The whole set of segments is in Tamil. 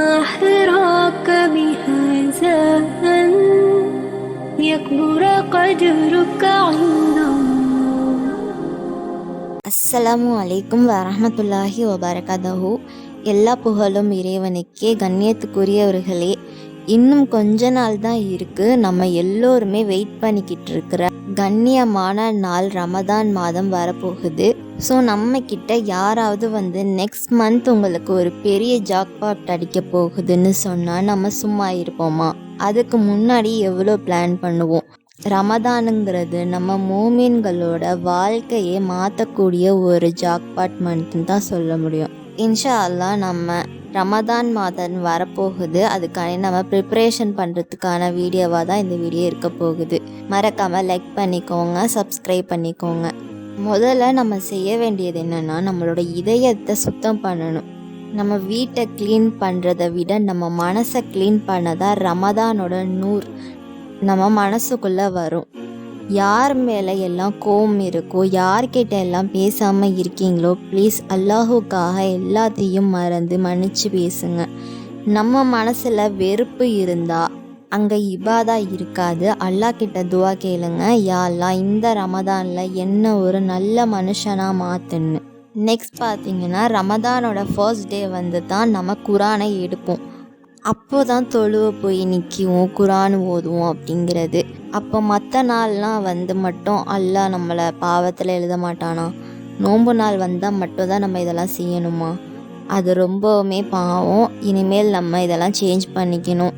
ما حراك بهذا أن يكبر قدرك عند الله அஸ்ஸலாமு அலைக்கும் வரஹ்மத்துல்லாஹி வபரகாதஹு எல்லா புகழும் இறைவனுக்கே கண்ணியத்துக்குரியவர்களே இன்னும் கொஞ்ச நாள் தான் இருக்கு. நம்ம எல்லோருமே வெயிட் பண்ணிக்கிட்டு இருக்கிற கண்ணியமான நாள் ரமதான் மாதம் வரப்போகுது. ஸோ நம்ம கிட்ட யாராவது வந்து நெக்ஸ்ட் மந்த் உங்களுக்கு ஒரு பெரிய ஜாக்பாட் அடிக்க போகுதுன்னு சொன்னால் நம்ம சும்மா இருப்போமா? அதுக்கு முன்னாடி எவ்வளோ பிளான் பண்ணுவோம்? ரமதானுங்கிறது நம்ம மூமின்களோட வாழ்க்கையை மாற்றக்கூடிய ஒரு ஜாக்பாட் மந்த்னு தான் சொல்ல முடியும். இன்ஷா அல்லா நம்ம ரமதான் மாதம் வரப்போகுது. அதுக்கான நம்ம ப்ரிப்ரேஷன் பண்ணுறதுக்கான வீடியோவாக தான் இந்த வீடியோ இருக்க போகுது. மறக்காமல் லைக் பண்ணிக்கோங்க சப்ஸ்கிரைப் பண்ணிக்கோங்க. முதல்ல நம்ம செய்ய வேண்டியது என்னென்னா நம்மளோட இதயத்தை சுத்தம் பண்ணணும். நம்ம வீட்டை க்ளீன் பண்ணுறதை விட நம்ம மனசை க்ளீன் பண்ணதான் ரமதானோட நூர் நம்ம மனசுக்குள்ளே வரும். யார் மேலே எல்லாம் கோபம் இருக்கோ யார்கிட்ட எல்லாம் பேசாமல் இருக்கீங்களோ ப்ளீஸ் அல்லாஹுக்காக எல்லாத்தையும் மறந்து மன்னிச்சு பேசுங்க. நம்ம மனசில் வெறுப்பு இருந்தால் அங்கே இபாதா இருக்காது. அல்லாஹ் கிட்ட துவா கேளுங்க. யா இந்த ரமதானில் என்ன ஒரு நல்ல மனுஷனாக மாற்றுன்னு நெக்ஸ்ட் பார்த்தீங்கன்னா ரமதானோட ஃபர்ஸ்ட் டே வந்து தான் நம்ம குரானை எடுப்போம். அப்போ தான் தொழுவ போய் நிற்குவோம் குரான் ஓதுவோம் அப்படிங்கிறது. அப்போ மற்ற நாள்லாம் வந்து மட்டும் அல்லா நம்மளை பாவத்தில் எழுத மாட்டானா? நோன்பு நாள் வந்தால் மட்டும் தான் நம்ம இதெல்லாம் செய்யணுமா? அது ரொம்பவுமே பாவம். இனிமேல் நம்ம இதெல்லாம் சேஞ்ச் பண்ணிக்கணும்.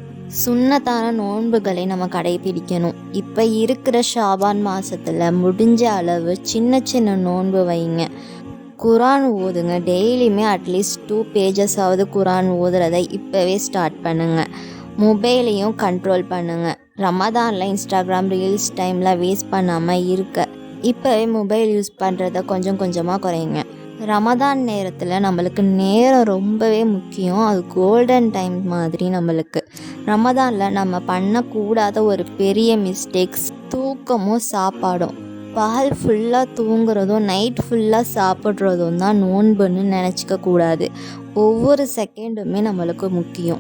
சுண்ணத்தான நோன்புகளை நம்ம கடைபிடிக்கணும். இப்போ இருக்கிற ஷாபான் மாதத்தில் முடிஞ்ச அளவு சின்ன சின்ன நோன்பு வைங்க. குரான் ஓதுங்க. டெய்லியுமே அட்லீஸ்ட் டூ பேஜஸாவது குரான் ஓதுறதை இப்போவே ஸ்டார்ட் பண்ணுங்கள் மொபைலையும் கண்ட்ரோல் பண்ணுங்கள் ரமதானில் இன்ஸ்டாகிராம் ரீல்ஸ் டைமில் வேஸ்ட் பண்ணாமல் இருக்க. இப்போவே மொபைல் யூஸ் பண்ணுறத கொஞ்சம் கொஞ்சமாக குறையுங்க ரமதான் நேரத்தில் நம்மளுக்கு நேரம் ரொம்பவே முக்கியம். அது கோல்டன் டைம் மாதிரி நம்மளுக்கு. ரமதானில் நம்ம பண்ணக்கூடாத ஒரு பெரிய மிஸ்டேக்ஸ் தூக்கமும் சாப்பாடும். பகல் ஃபுல்லாக தூங்குறதும் நைட் ஃபுல்லாக சாப்பிட்றதும் தான் நோன்புன்னு நினச்சிக்க கூடாது. ஒவ்வொரு செகண்டுமே நம்மளுக்கு முக்கியம்.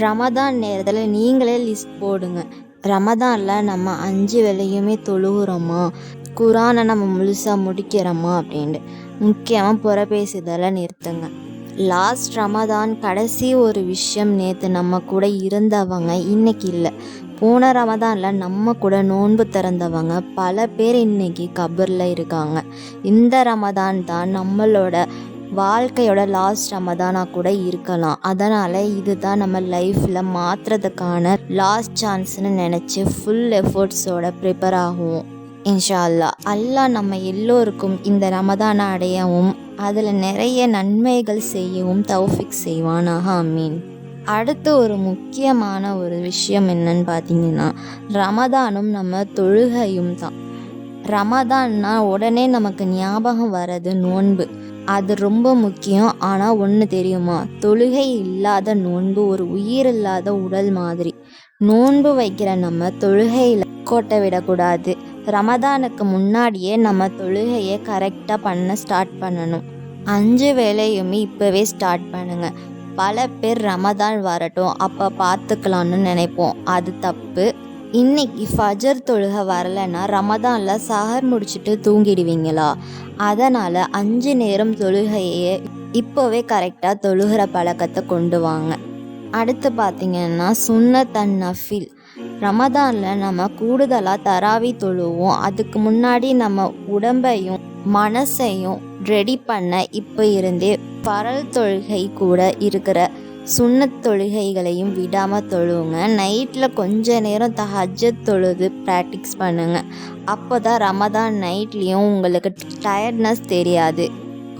ரமதான் நேரத்தில் நீங்களே லிஸ்ட் போடுங்க. ரமதானில் நம்ம அஞ்சு வேலையுமே தொழுகிறோமா? குரானை நம்ம முழுசாக முடிக்கிறோமா? அப்படின்ட்டு. முக்கியமாக புறப்பேசுதலை நிறுத்துங்க. லாஸ்ட் ரமதான் கடைசி ஒரு விஷயம் நேற்று நம்ம கூட இருந்தவங்க இன்னைக்கு இல்லை. போன ரமதானில் நம்ம கூட நோன்பு திறந்தவங்க பல பேர் இன்னைக்கு கபரில் இருக்காங்க. இந்த ரமதான் தான் நம்மளோட வாழ்க்கையோட லாஸ்ட் ரமதானாக கூட இருக்கலாம். அதனால் இதுதான் நம்ம லைஃப்பில் மாற்றுறதுக்கான லாஸ்ட் சான்ஸ்னு நினச்சி ஃபுல் எஃபர்ட்ஸோட ப்ரிப்பேர் ஆகுவோம். இன்ஷா அல்லா அல்லாஹ் நம்ம எல்லோருக்கும் இந்த ரமதானை அடையவும் அதில் நிறைய நன்மைகள் செய்யவும் தௌஃபிக் செய்வானாக. அமீன் அடுத்து ஒரு முக்கியமான ஒரு விஷயம் என்னன்னு பார்த்தீங்கன்னா ரமதானும் நம்ம தொழுகையும் தான். ரமதான்னா உடனே நமக்கு ஞாபகம் வர்றது நோன்பு. அது ரொம்ப முக்கியம். ஆனால் ஒன்று தெரியுமா? தொழுகை இல்லாத நோன்பு ஒரு உயிர் இல்லாத உடல் மாதிரி. நோன்பு வைக்கிற நம்ம தொழுகையில் கோட்டை விடக்கூடாது. ரமதானுக்கு முன்னாடியே நம்ம தொழுகையை கரெக்டாக பண்ண ஸ்டார்ட் பண்ணணும். அஞ்சு வேலையுமே இப்போவே ஸ்டார்ட் பண்ணுங்க. பல பேர் ரமதான் வரட்டும் அப்போ பார்த்துக்கலான்னு நினைப்போம். அது தப்பு. இன்னைக்கு ஃபஜர் தொழுகை வரலைன்னா ரமதானில் சஹர் முடிச்சுட்டு தூங்கிடுவீங்களா? அதனால் அஞ்சு நேரம் தொழுகையே இப்போவே கரெக்டாக தொழுகிற பழக்கத்தை கொண்டு வாங்க. அடுத்து பார்த்தீங்கன்னா தன் நஃபில். ரமதானில் நம்ம கூடுதலாக தராவி தொழுவோம். அதுக்கு முன்னாடி நம்ம உடம்பையும் மனசையும் ரெடி பண்ண இப்போ இருந்தே பரல் தொழுகை கூட இருக்கிற சுண்ணத் தொழுகைகளையும் விடாமல் தொழுவுங்க. நைட்டில் கொஞ்ச நேரம் தஹஜத் தொழுது ப்ராக்டிஸ் பண்ணுங்க. அப்போ தான் ரமதான் நைட்லேயும் உங்களுக்கு டயர்ட்னஸ் தெரியாது.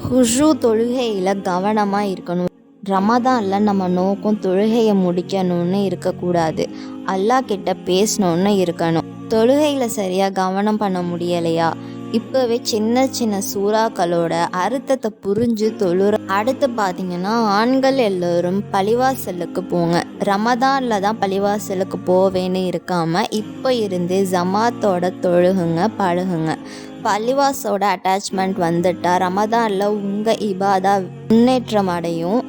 ஹுஷு தொழுகையில் கவனமாக இருக்கணும். ரமதானில் நம்ம நோக்கம் தொழுகையை முடிக்கணும்னு இருக்கக்கூடாது. அல்லாஹ் கிட்ட பேசணும்னு இருக்கணும். தொழுகையில் சரியாக கவனம் பண்ண முடியலையா? இப்போவே சின்ன சின்ன சூறாக்களோட அர்த்தத்தை புரிஞ்சு தொழுற அடுத்து பார்த்தீங்கன்னா ஆண்கள் எல்லோரும் பழிவாசலுக்கு போங்க. ரமதானில் தான் பழிவாசலுக்கு போவேன்னு இருக்காமல் இப்போ இருந்து ஜமாத்தோட தொழுகுங்க பழகுங்க. பள்ளிவாசோட அட்டாச்மெண்ட் வந்துட்டா ரமதானில் உங்கள் இபாதா முன்னேற்றம் அடையும்.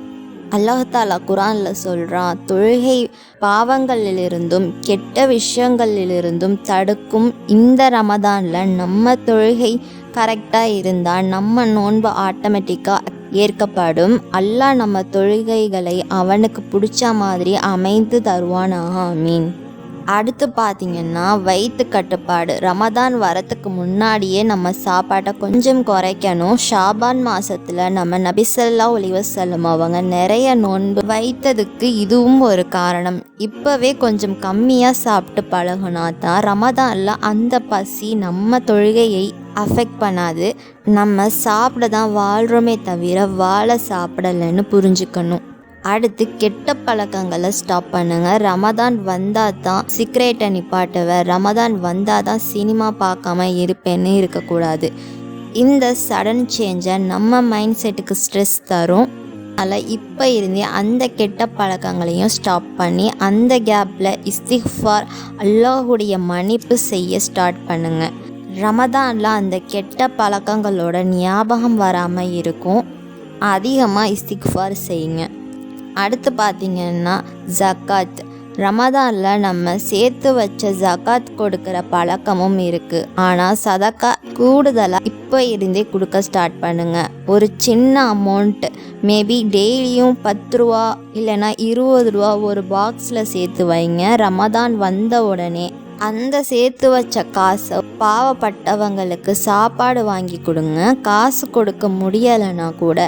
அல்லாஹாலா குரானில் சொல்கிறான் தொழுகை பாவங்களிலிருந்தும் கெட்ட விஷயங்களிலிருந்தும் தடுக்கும். இந்த ரமதானில் நம்ம தொழுகை கரெக்டாக இருந்தால் நம்ம நோன்பு ஆட்டோமேட்டிக்காக ஏற்கப்படும். அல்லாஹ் நம்ம தொழுகைகளை அவனுக்கு பிடிச்ச மாதிரி அமைந்து தருவானா. ஆமீன். அடுத்து பார்த்தீங்கன்னா வயிற்று கட்டுப்பாடு. ரமதான் வரத்துக்கு முன்னாடியே நம்ம சாப்பாட்டை கொஞ்சம் குறைக்கணும். ஷாபான் மாதத்தில் நம்ம நபிசல்லா ஒலிவசல்லம் அவங்க நிறைய நோன்பு வைத்ததுக்கு இதுவும் ஒரு காரணம். இப்போவே கொஞ்சம் கம்மியாக சாப்பிட்டு பழகுனா தான் ரமதானில் அந்த பசி நம்ம தொழுகையை அஃபெக்ட் பண்ணாது. நம்ம சாப்பிட தான் வாழ்கிறோமே தவிர வாழ சாப்பிடலைன்னு புரிஞ்சுக்கணும். அடுத்து கெட்ட பழக்கங்களை ஸ்டாப் பண்ணுங்க. ரமதான் வந்தால் தான் சிக்ரேட்டை நிப்பாட்டுவேன் ரமதான் வந்தால் தான் சினிமா பார்க்காம இருப்பேன்னு இருக்கக்கூடாது. இந்த சடன் சேஞ்சை நம்ம மைண்ட் செட்டுக்கு ஸ்ட்ரெஸ் தரும். அதில் இப்போ இருந்தே அந்த கெட்ட பழக்கங்களையும் ஸ்டாப் பண்ணி அந்த கேப்பில் இஸ்திஃபார் அல்லாஹுடைய மன்னிப்பு செய்ய ஸ்டார்ட் பண்ணுங்கள் ரமதானில் அந்த கெட்ட பழக்கங்களோட ஞாபகம் வராமல் இருக்கும். அதிகமாக இஸ்திக்ஃபார் செய்யுங்க. அடுத்து பார்த்தீங்கன்னா ஜக்காத். ரமதானில் நம்ம சேர்த்து வச்ச ஜக்காத் கொடுக்குற பழக்கமும் இருக்குது ஆனால் சதக்கா கூடுதலாக இப்போ இருந்தே கொடுக்க ஸ்டார்ட் பண்ணுங்கள் ஒரு சின்ன அமௌண்ட்டு மேபி டெய்லியும் பத்து ரூபா இல்லைன்னா இருபது ரூபா ஒரு பாக்ஸில் சேர்த்து வைங்க. ரமதான் வந்த உடனே அந்த சேர்த்து வச்ச காசை பாவப்பட்டவங்களுக்கு சாப்பாடு வாங்கி கொடுங்க. காசு கொடுக்க முடியலைன்னா கூட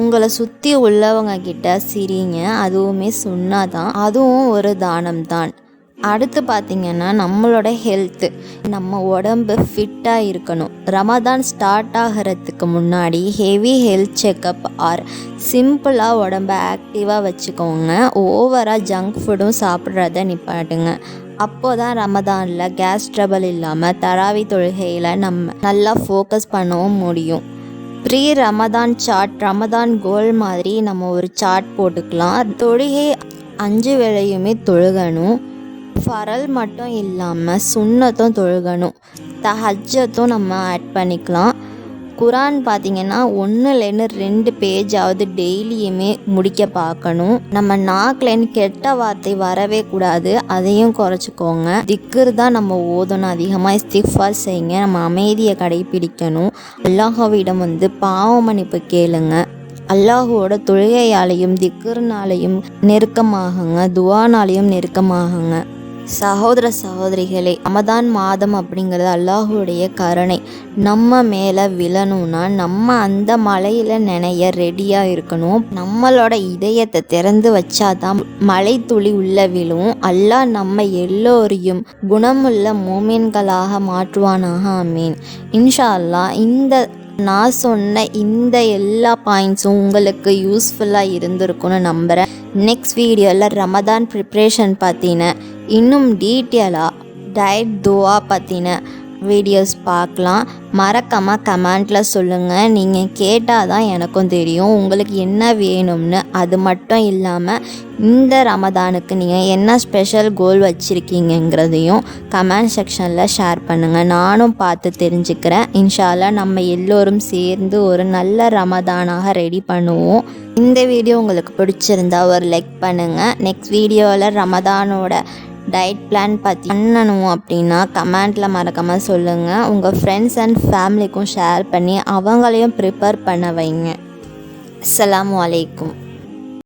உங்களை சுற்றி உள்ளவங்க கிட்ட சிரிங்க அதுவுமே சொன்னாதான் அதுவும் ஒரு தானம் தான் அடுத்து பார்த்திங்கன்னா நம்மளோட ஹெல்த்து நம்ம உடம்பு ஃபிட்டாக இருக்கணும். ரமதான் ஸ்டார்ட் ஆகிறதுக்கு முன்னாடி ஹெவி ஹெல்த் செக்கப் ஆர் சிம்பிளாக உடம்ப ஆக்டிவாக வச்சுக்கோங்க. ஓவராக ஜங்க் ஃபுட்டும் சாப்பிட்றத நிப்பாட்டுங்க. அப்போ தான் ரமதானில் கேஸ் ட்ரபிள் இல்லாமல் தராவி தொழுகையில் நம்ம நல்லா ஃபோக்கஸ் பண்ணவும் முடியும். Pre Ramadan chat Ramadan goal மாதிரி நம்ம ஒரு சாட் போட்டுக்கலாம். தொழுகை அஞ்சு வேளையுமே தொழுகணும். ஃபரல் மட்டும் இல்லாமல் சுண்ணத்தும் தொழுகணும். தஹஜத்தும் நம்ம ஆட் பண்ணிக்கலாம். குரான் பார்த்தீங்கன்னா ஒன்றுலேருந்து ரெண்டு பேஜாவது டெய்லியுமே முடிக்க பார்க்கணும் நம்ம நாக்குலேருந்து கெட்ட வார்த்தை வரவே கூடாது. அதையும் குறைச்சிக்கோங்க. திக்கர் தான் நம்ம ஓதணும். அதிகமாக இஸ்திஃபார் செய்யுங்க. நம்ம அமைதியை கடைபிடிக்கணும் அல்லாஹாவிடம் வந்து பாவ மன்னிப்பு கேளுங்க. அல்லாஹுவோட தொழுகையாலையும் திக்கர்னாலையும் நெருக்கமாகுங்க. துவானாலையும் நெருக்கமாகுங்க. சகோதர சகோதரிகளே ரமதான் மாதம் அப்படிங்கிறது அல்லாஹுடைய கருணை. நம்ம மேலே விழணும்னா நம்ம அந்த மலையில் நினைய ரெடியாக இருக்கணும். நம்மளோட இதயத்தை திறந்து வச்சாதான் மலை துளி உள்ள விழும். அல்லாஹ் நம்ம எல்லோரையும் குணமுள்ள மோமீன்களாக மாற்றுவானாக அமீன் இன்ஷா அல்லாஹ் இந்த நான் சொன்ன இந்த எல்லா பாயிண்ட்ஸும் உங்களுக்கு யூஸ்ஃபுல்லாக இருந்திருக்கும்னு நம்புகிறேன் நெக்ஸ்ட் வீடியோவில் ரமதான் ப்ரிப்ரேஷன் பார்த்தீங்கன்னா இன்னும் டீட்டெயிலாக டயட் துவா பற்றின வீடியோஸ் பார்க்கலாம். மறக்காமல் கமெண்ட்டில் சொல்லுங்கள் நீங்கள் கேட்டால் தான் எனக்கும் தெரியும். உங்களுக்கு என்ன வேணும்னு. அது மட்டும் இல்லாமல் இந்த ரமதானுக்கு நீங்கள் என்ன ஸ்பெஷல் கோல் வச்சுருக்கீங்கங்கிறதையும் கமெண்ட் செக்ஷனில் ஷேர் பண்ணுங்கள் நானும் பார்த்து தெரிஞ்சுக்கிறேன். இன்ஷால்லா நம்ம எல்லோரும் சேர்ந்து ஒரு நல்ல ரமதானாக ரெடி பண்ணுவோம். இந்த வீடியோ உங்களுக்கு பிடிச்சிருந்தா ஒரு லைக் பண்ணுங்கள் நெக்ஸ்ட் வீடியோவில் ரமதானோட டயட் பிளான் பற்றி பண்ணணும் அப்படின்னா கமெண்ட்டில் மறக்காமல் சொல்லுங்கள் உங்கள் ஃப்ரெண்ட்ஸ் அண்ட் ஃபேமிலிக்கும் ஷேர் பண்ணி அவங்களையும் ப்ரிப்பேர் பண்ண வைங்க. அஸ்லாம் வலைக்கும்